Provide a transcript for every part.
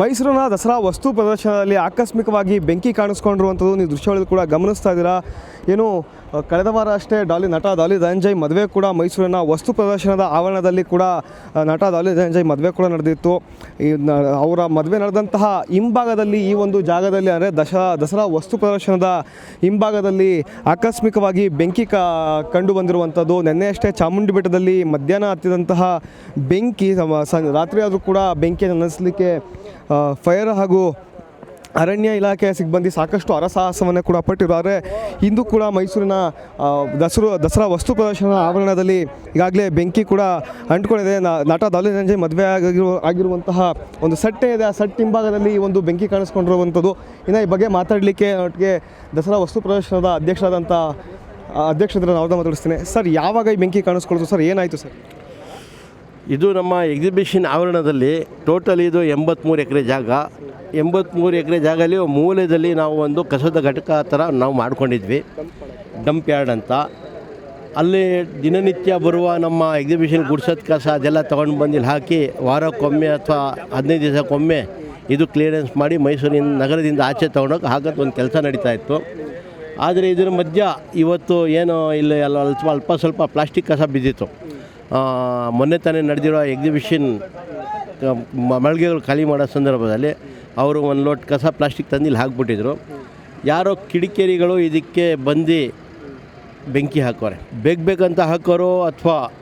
ಮೈಸೂರಿನ ದಸರಾ ವಸ್ತು ಪ್ರದರ್ಶನದಲ್ಲಿ ಆಕಸ್ಮಿಕವಾಗಿ ಬೆಂಕಿ ಕಾಣಿಸ್ಕೊಂಡಿರುವಂಥದ್ದು ನೀವು ದೃಶ್ಯಗಳಲ್ಲಿ ಕೂಡ ಗಮನಿಸ್ತಾ ಇದ್ದೀರಾ. ಏನು ಕಳೆದ ವಾರ ಅಷ್ಟೇ ಡಾಲಿ, ನಟ ಡಾಲಿ ಧನಂಜಯ್ ಮದುವೆ ಕೂಡ ಮೈಸೂರಿನ ವಸ್ತು ಪ್ರದರ್ಶನದ ಆವರಣದಲ್ಲಿ ಕೂಡ ನಟ ಡಾಲಿ ಧನಂಜಯ್ ಮದುವೆ ಕೂಡ ನಡೆದಿತ್ತು. ಈ ಅವರ ಮದುವೆ ನಡೆದಂತಹ ಹಿಂಭಾಗದಲ್ಲಿ ಈ ಒಂದು ಜಾಗದಲ್ಲಿ ಅಂದರೆ ದಶ, ದಸರಾ ವಸ್ತು ಪ್ರದರ್ಶನದ ಹಿಂಭಾಗದಲ್ಲಿ ಆಕಸ್ಮಿಕವಾಗಿ ಬೆಂಕಿ ಕ, ಕಂಡು ಬಂದಿರುವಂಥದ್ದು. ನಿನ್ನೆಯಷ್ಟೇ ಚಾಮುಂಡಿ ಬೆಟ್ಟದಲ್ಲಿ ಮಧ್ಯಾಹ್ನ ಹತ್ತಿದಂತಹ ಬೆಂಕಿ ರಾತ್ರಿ ಆದರೂ ಕೂಡ ಬೆಂಕಿಯನ್ನು ನಂದಿಸಲಿಕ್ಕೆ ಫೈರ್ ಹಾಗೂ ಅರಣ್ಯ ಇಲಾಖೆಯ ಸಿಬ್ಬಂದಿ ಸಾಕಷ್ಟು ಹರಸಾಹಸವನ್ನು ಕೂಡ ಪಟ್ಟಿದ್ದಾರೆ. ಇಂದು ಕೂಡ ಮೈಸೂರಿನ ದಸರು, ದಸರಾ ವಸ್ತು ಪ್ರದರ್ಶನ ಆವರಣದಲ್ಲಿ ಈಗಾಗಲೇ ಬೆಂಕಿ ಕೂಡ ಅಂಟ್ಕೊಂಡಿದೆ. ನಟ ದಾಲಿ ರಂಜಯ್ ಮದುವೆ ಆಗಿರುವ ಆಗಿರುವಂತಹ ಒಂದು ಸಟ್ಟೆ ಇದೆ. ಆ ಸಟ್ ಹಿಂಭಾಗದಲ್ಲಿ ಈ ಒಂದು ಬೆಂಕಿ ಕಾಣಿಸ್ಕೊಂಡಿರುವಂಥದ್ದು. ಇನ್ನು ಈ ಬಗ್ಗೆ ಮಾತಾಡಲಿಕ್ಕೆ ಒಟ್ಟಿಗೆ ದಸರಾ ವಸ್ತು ಪ್ರದರ್ಶನದ ಅಧ್ಯಕ್ಷರಾದಂಥ ಅಧ್ಯಕ್ಷರ ನಾವು ಮಾತಾಡಿಸ್ತೀನಿ. ಸರ್, ಯಾವಾಗ ಈ ಬೆಂಕಿ ಕಾಣಿಸ್ಕೊಳ್ಳೋದು ಸರ್, ಏನಾಯಿತು ಸರ್? ಇದು ನಮ್ಮ ಎಕ್ಸಿಬಿಷನ್ ಆವರಣದಲ್ಲಿ ಟೋಟಲ್ ಇದು ಎಂಬತ್ತ್ಮೂರು ಎಕರೆ ಜಾಗ. ಎಂಬತ್ತ್ಮೂರು ಎಕರೆ ಜಾಗದಲ್ಲಿ ಮೂಲೆಯಲ್ಲಿ ನಾವು ಒಂದು ಕಸದ ಘಟಕ ಥರ ನಾವು ಮಾಡ್ಕೊಂಡಿದ್ವಿ. ಡಂಪ್ ಯಾರ್ಡ್ ಅಂತ. ಅಲ್ಲಿ ದಿನನಿತ್ಯ ಬರುವ ನಮ್ಮ ಎಕ್ಸಿಬಿಷನ್ ಗುಡ್ಸದ ಕಸ ಅದೆಲ್ಲ ತೊಗೊಂಡು ಬಂದು ಇಲ್ಲಿ ಹಾಕಿ ವಾರಕ್ಕೊಮ್ಮೆ ಅಥವಾ ಹದಿನೈದು ದಿವಸಕ್ಕೊಮ್ಮೆ ಇದು ಕ್ಲಿಯರೆನ್ಸ್ ಮಾಡಿ ಮೈಸೂರಿನ ನಗರದಿಂದ ಆಚೆ ತೊಗೊಂಡೋಗಿ ಹಾಕೋದು ಒಂದು ಕೆಲಸ ನಡೀತಾ ಇತ್ತು. ಆದರೆ ಇದರ ಮಧ್ಯ ಇವತ್ತು ಏನು ಇಲ್ಲಿ ಅಲ್ಲ ಅಲ್ಪ ಅಲ್ಪ, ಸ್ವಲ್ಪ ಪ್ಲಾಸ್ಟಿಕ್ ಕಸ ಬಿದ್ದಿತ್ತು. ಮೊನ್ನೆ ತಾನೇ ನಡೆದಿರೋ ಎಕ್ಸಿಬಿಷನ್ ಮಳಿಗೆಗಳು ಖಾಲಿ ಮಾಡೋ ಸಂದರ್ಭದಲ್ಲಿ ಅವರು ಒಂದು ಲೋಟ್ ಕಸ ಪ್ಲಾಸ್ಟಿಕ್ ತಂದು ಇಲ್ಲಿ ಹಾಕ್ಬಿಟ್ಟಿದ್ರು. ಯಾರೋ ಕಿಡಿಕೇರಿಗಳು ಇದಕ್ಕೆ ಬಂದು ಬೆಂಕಿ ಹಾಕೋರೆ. ಬೇಗ ಬೇಕಂತ ಹಾಕೋರು ಅಥವಾ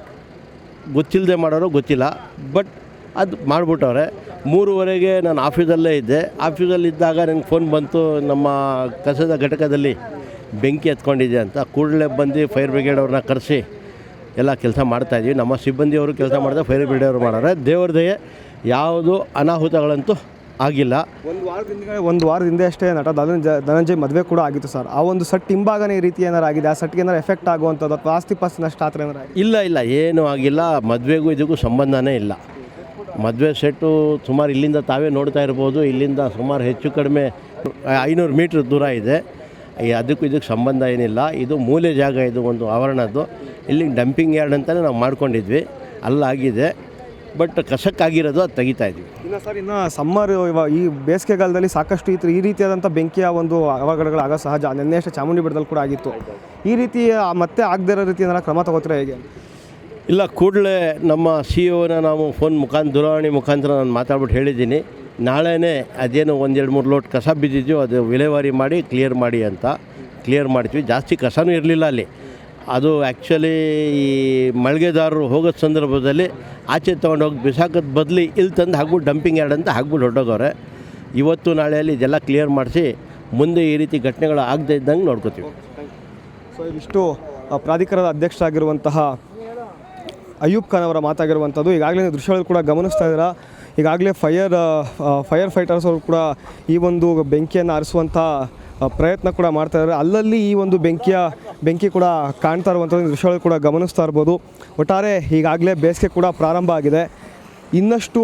ಗೊತ್ತಿಲ್ಲದೆ ಮಾಡೋರು ಗೊತ್ತಿಲ್ಲ. ಬಟ್ ಅದು ಮಾಡಿಬಿಟ್ಟವ್ರೆ. ಮೂರುವರೆಗೆ ನಾನು ಆಫೀಸಲ್ಲೇ ಇದ್ದೆ. ಆಫೀಸಲ್ಲಿದ್ದಾಗ ನನಗೆ ಫೋನ್ ಬಂತು, ನಮ್ಮ ಕಸದ ಘಟಕದಲ್ಲಿ ಬೆಂಕಿ ಹತ್ಕೊಂಡಿದೆ ಅಂತ. ಕೂಡಲೇ ಬಂದು ಫೈರ್ ಬ್ರಿಗೇಡ್ ಅವ್ರನ್ನ ಕರೆಸಿ ಎಲ್ಲ ಕೆಲಸ ಮಾಡ್ತಾಯಿದ್ವಿ ನಮ್ಮ ಸಿಬ್ಬಂದಿಯವರು ಕೆಲಸ ಮಾಡಿದ್ರೆ ಫೈರ್ ಬ್ರಿಗೇಡ್ ಅವರು ಮಾಡೋರೆ ದೇವ್ರ ದಯೆ ಯಾವುದು ಅನಾಹುತಗಳಂತೂ ಆಗಿಲ್ಲ. ಒಂದು ವಾರದಿಂದ ಒಂದು ವಾರದಿಂದ ಅಷ್ಟೇ ನಟ ಧನಂಜಯ ಧನಂಜಯ್ ಮದುವೆ ಕೂಡ ಆಗಿತ್ತು ಸರ್. ಆ ಒಂದು ಸಟ್ ಹಿಂಭಾಗನೇ ಈ ರೀತಿ ಏನಾರು ಆಗಿದೆ? ಆ ಸಟ್ಗೆ ಏನಾರು ಎಫೆಕ್ಟ್ ಆಗುವಂಥದ್ದು ಅಥವಾ ಆಸ್ತಿ ಪಾಸ್ತಿ ನಷ್ಟ ಆ ಥರ ಏನಾರು ಆಗಿದೆ? ಇಲ್ಲ ಇಲ್ಲ ಏನೂ ಆಗಿಲ್ಲ. ಮದುವೆಗೂ ಇದಕ್ಕೂ ಸಂಬಂಧನೇ ಇಲ್ಲ. ಮದುವೆ ಸೆಟ್ಟು ಸುಮಾರು ಇಲ್ಲಿಂದ ತಾವೇ ನೋಡ್ತಾ ಇರ್ಬೋದು. ಇಲ್ಲಿಂದ ಸುಮಾರು ಹೆಚ್ಚು ಕಡಿಮೆ ಐನೂರು ಮೀಟ್ರ್ ದೂರ ಇದೆ. ಈ ಅದಕ್ಕೂ ಇದಕ್ಕೆ ಸಂಬಂಧ ಏನಿಲ್ಲ. ಇದು ಮೂಲೆ ಜಾಗ ಇದು ಒಂದು ಆವರಣದ್ದು. ಇಲ್ಲಿ ಡಂಪಿಂಗ್ ಯಾರ್ಡ್ ಅಂತಲೇ ನಾವು ಮಾಡ್ಕೊಂಡಿದ್ವಿ. ಅಲ್ಲಾಗಿದೆ. ಬಟ್ ಕಸಕ್ಕಾಗಿರೋದು ಅದು ತೆಗಿತಾ ಇದ್ವಿ. ಇನ್ನು ಸರ್ ಇನ್ನು ಸಮ್ಮರ್ ಇವಾಗ ಈ ಬೇಸಿಗೆಗಾಲದಲ್ಲಿ ಸಾಕಷ್ಟು ಈ ಈ ರೀತಿಯಾದಂಥ ಬೆಂಕಿಯ ಒಂದು ಅವಘಡಗಳು ಆಗೋ ಸಹಜ. ನಿನ್ನೆ ಅಷ್ಟೇ ಚಾಮುಂಡಿ ಬೆಟ್ಟದಲ್ಲಿ ಕೂಡ ಆಗಿತ್ತು. ಈ ರೀತಿ ಮತ್ತೆ ಆಗದೇ ಇರೋ ರೀತಿ ಏನಾರ ಕ್ರಮ ತಗೋತೀರಾ ಹೇಗೆ? ಇಲ್ಲ ಕೂಡಲೇ ನಮ್ಮ ಸಿ ಒನ ನಾವು ಫೋನ್ ಮುಖಾಂತರ ದೂರವಾಣಿ ಮುಖಾಂತರ ನಾನು ಮಾತಾಡ್ಬಿಟ್ಟು ಹೇಳಿದ್ದೀನಿ. ನಾಳೆನೇ ಅದೇನು ಒಂದೆರಡು ಮೂರು ಲೋಟ್ ಕಸ ಬಿದ್ದಿದ್ಯೋ ಅದು ವಿಲೇವಾರಿ ಮಾಡಿ ಕ್ಲಿಯರ್ ಮಾಡಿ ಅಂತ. ಕ್ಲಿಯರ್ ಮಾಡ್ತೀವಿ. ಜಾಸ್ತಿ ಕಸನೂ ಇರಲಿಲ್ಲ ಅಲ್ಲಿ. ಅದು ಆ್ಯಕ್ಚುಲಿ ಈ ಮಳಿಗೆದಾರರು ಹೋಗೋ ಸಂದರ್ಭದಲ್ಲಿ ಆಚೆ ತೊಗೊಂಡೋಗಿ ಬಿಸಾಕೋದು ಬದಲಿ ಇಲ್ಲಿ ತಂದು ಹಾಕ್ಬಿಟ್ಟು ಡಂಪಿಂಗ್ ಯಾರ್ಡ್ ಅಂತ ಹಾಕ್ಬಿಟ್ಟು ಹೊರಟೋಗವ್ರೆ. ಇವತ್ತು ನಾಳೆಯಲ್ಲಿ ಇದೆಲ್ಲ ಕ್ಲಿಯರ್ ಮಾಡಿಸಿ ಮುಂದೆ ಈ ರೀತಿ ಘಟನೆಗಳು ಆಗದೇ ಇದ್ದಂಗೆ ನೋಡ್ಕೋತೀವಿ. ಸೊ ಇಷ್ಟು ಪ್ರಾಧಿಕಾರದ ಅಧ್ಯಕ್ಷರಾಗಿರುವಂತಹ ಅಯ್ಯೂಬ್ ಖಾನ್ ಅವರ ಮಾತಾಗಿರುವಂಥದ್ದು. ಈಗಾಗಲೇ ದೃಶ್ಯಗಳು ಕೂಡ ಗಮನಿಸ್ತಾ ಇದ್ದೀರಾ. ಈಗಾಗಲೇ ಫೈಯರ್ ಫೈಯರ್ ಫೈಟರ್ಸ್ ಅವರು ಕೂಡ ಈ ಒಂದು ಬೆಂಕಿಯನ್ನು ಆರಿಸುವಂಥ ಪ್ರಯತ್ನ ಕೂಡ ಮಾಡ್ತಾ ಇದ್ದಾರೆ. ಅಲ್ಲಲ್ಲಿ ಈ ಒಂದು ಬೆಂಕಿಯ, ಬೆಂಕಿ ಕೂಡ ಕಾಣ್ತಾ ಇರುವಂಥದ್ದು ದೃಶ್ಯಗಳು ಕೂಡ ಗಮನಿಸ್ತಾ ಇರ್ಬೋದು. ಒಟ್ಟಾರೆ ಈಗಾಗಲೇ ಬೇಸಿಗೆ ಕೂಡ ಪ್ರಾರಂಭ ಆಗಿದೆ. ಇನ್ನಷ್ಟು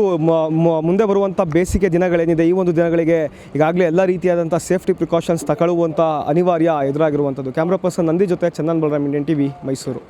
ಮುಂದೆ ಬರುವಂಥ ಬೇಸಿಗೆ ದಿನಗಳೇನಿದೆ, ಈ ಒಂದು ದಿನಗಳಿಗೆ ಈಗಾಗಲೇ ಎಲ್ಲ ರೀತಿಯಾದಂಥ ಸೇಫ್ಟಿ ಪ್ರಿಕಾಷನ್ಸ್ ತಗೊಳ್ಳುವಂಥ ಅನಿವಾರ್ಯ ಎದುರಾಗಿರುವಂಥದ್ದು. ಕ್ಯಾಮ್ರಾ ಪರ್ಸನ್ ನಂದಿ ಜೊತೆ ಚಂದನ್ ಬಲರಾಮ್, ಇಂಡಿಯನ್ ಟಿ ಮೈಸೂರು.